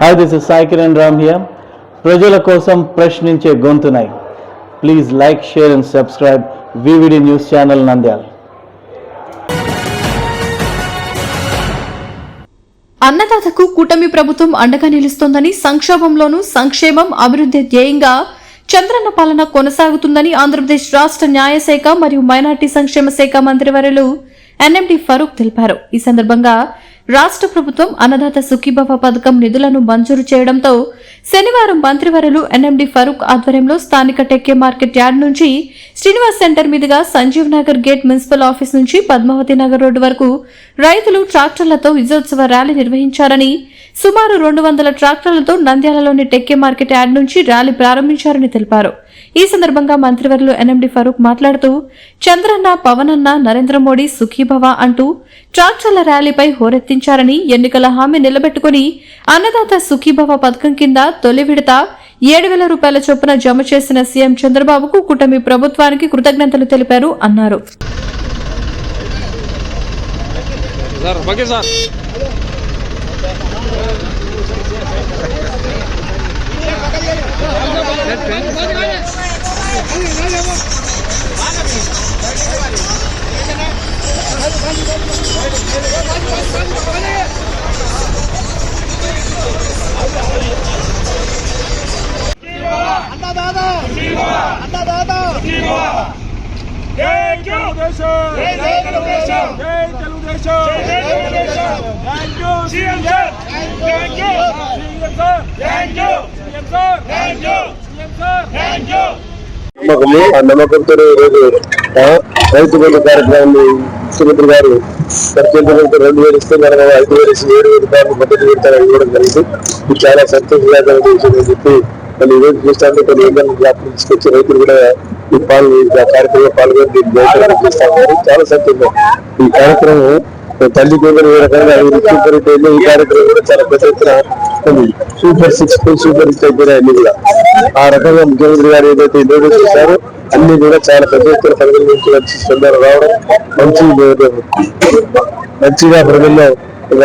Hi this is Sai Kiran Ram here ప్రజల కోసం ప్రశ్నించే గొంతునై. Please like share and subscribe VVD news channel Nandyala అన్నదాతకు కూటమి ప్రభుత్వం అండగా నిలుస్తోందని సంక్షోభంలోనూ సంక్షేమం అభివృద్ధి ధ్యేయంగా చంద్రన్న పాలన కొనసాగుతుందని ఆంధ్రప్రదేశ్ రాష్ట్ర న్యాయశాఖ మరియు మైనార్టీ సంక్షేమ శాఖ మంత్రివర్యులు ఎన్ఎండి ఫరూక్ తెలిపారు. ఈ సందర్భంగా రాష్ట్ర ప్రభుత్వం అన్నదాత సుఖీభవ పథకం నిధులను మంజూరు చేయడంతో శనివారం మంత్రివర్యులు ఎన్ఎండి ఫరూక్ ఆధ్వర్యంలో స్థానిక టెక్కే మార్కెట్ యార్డ్ నుంచి శ్రీనివాస్ సెంటర్ మీదుగా Sanjeev Nagar gate municipal office నుంచి పద్మావతి నగర్ రోడ్డు వరకు రైతులు ట్రాక్టర్లతో విజయోత్సవ ర్యాలీ నిర్వహించారని సుమారు రెండు వందల ట్రాక్టర్లతో నంద్యాలలోని టెక్కే మార్కెట్ యార్డ్ నుంచి ర్యాలీ ప్రారంభించారని తెలిపారు. ఈ సందర్భంగా మంత్రివర్యులు ఎన్ఎండి ఫరూక్ మాట్లాడుతూ చంద్రన్న పవనన్న నరేంద్ర మోడీ సుఖీభవ అంటూ ట్రాక్టర్ల ర్యాలీపై హోరెత్తించారని ఎన్నికల హామీ నిలబెట్టుకుని అన్నదాత సుఖీభవ పథకం కింద తొలి విడత ఏడు వేల రూపాయల చొప్పున జమ చేసిన సీఎం చంద్రబాబుకు కూటమి ప్రభుత్వానికి కృతజ్ఞతలు తెలిపారు అన్నారు. తెలుగుదేశం జై జై తెలుగుదేశం జై తెలుగుదేశం జై Telugu Desam thank you CM sir thank you CM sir thank you CM sir thank you నమ్మకము ఆ నమ్మకంతో ఈరోజు రైతు బంధు కార్యక్రమాన్ని ముఖ్యమంత్రి గారు ప్రత్యేకంగా రెండు వేలు ఇస్తున్నారు కదా ఐదు వేలు ఇచ్చి ఏడు వేలు రూపాయలు మద్దతు పెడతారని ఇవ్వడం జరిగింది. ఇది చాలా సంతోషదాయకమైన విషయం అని చెప్పి మళ్ళీ ఈ రోజు చూస్తాను కొన్ని వందల జ్ఞాపకం తీసుకొచ్చి రైతులు కూడా ఈ పాలు ఈ కార్యక్రమంలో పాల్గొని దీన్ని చాలా సంతోషం. ఈ కార్యక్రమం తల్లి రకంగా ఈ సూపర్ హిట్ అయింది ఈ కార్యక్రమం కూడా చాలా పెద్ద ఎత్తున ఉంది. సూపర్ సిక్స్ సూపర్ హిట్ అయిపోయినాయి అన్ని కూడా ఆ రకంగా ముఖ్యమంత్రి గారు ఏదైతే ఇంట్రొడ్యూస్ చేశారో అన్ని కూడా చాలా పెద్ద ఎత్తున ప్రజల నుంచి వచ్చి స్పందన రావడం మంచి మంచిగా ప్రజల్లో ఒక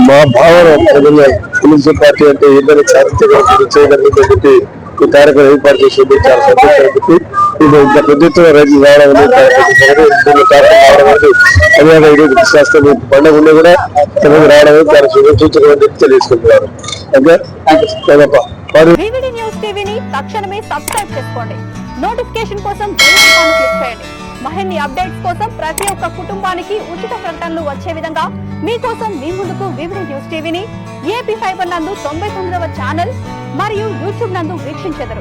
మా భావన ప్రజల్లో తెలుగుదేశం పార్టీ అంటే ఏదైనా సాధించగలిగింది చేయగలిగిందని చెప్పి ఈ కార్యక్రమం ఏర్పాటు చేసింది చాలా సంతోషం ఇది ఇంత పెద్ద ఎత్తున రైతులు రావడం అనేది ఈరోజు పండుగ కూడా రావడం అనేది చాలా తెలియజేసుకుంటున్నారు వివిడి న్యూస్ టీవీని తక్షణమే సబ్స్క్రైబ్ చేసుకోండి. నోటిఫికేషన్ కోసం బెల్ ఐకాన్ క్లిక్ చేయండి. మరిన్ని అప్డేట్స్ కోసం ప్రతి ఒక్క కుటుంబానికి ఉచిత ప్రకటనలు వచ్చే విధంగా మీకోసం మీ ముందుకు వివిడి న్యూస్ టీవీని ఏపీ ఫైబర్ నందు తొంభై తొమ్మిదవ ఛానల్ మరియు యూట్యూబ్ నందు వీక్షించెదరు.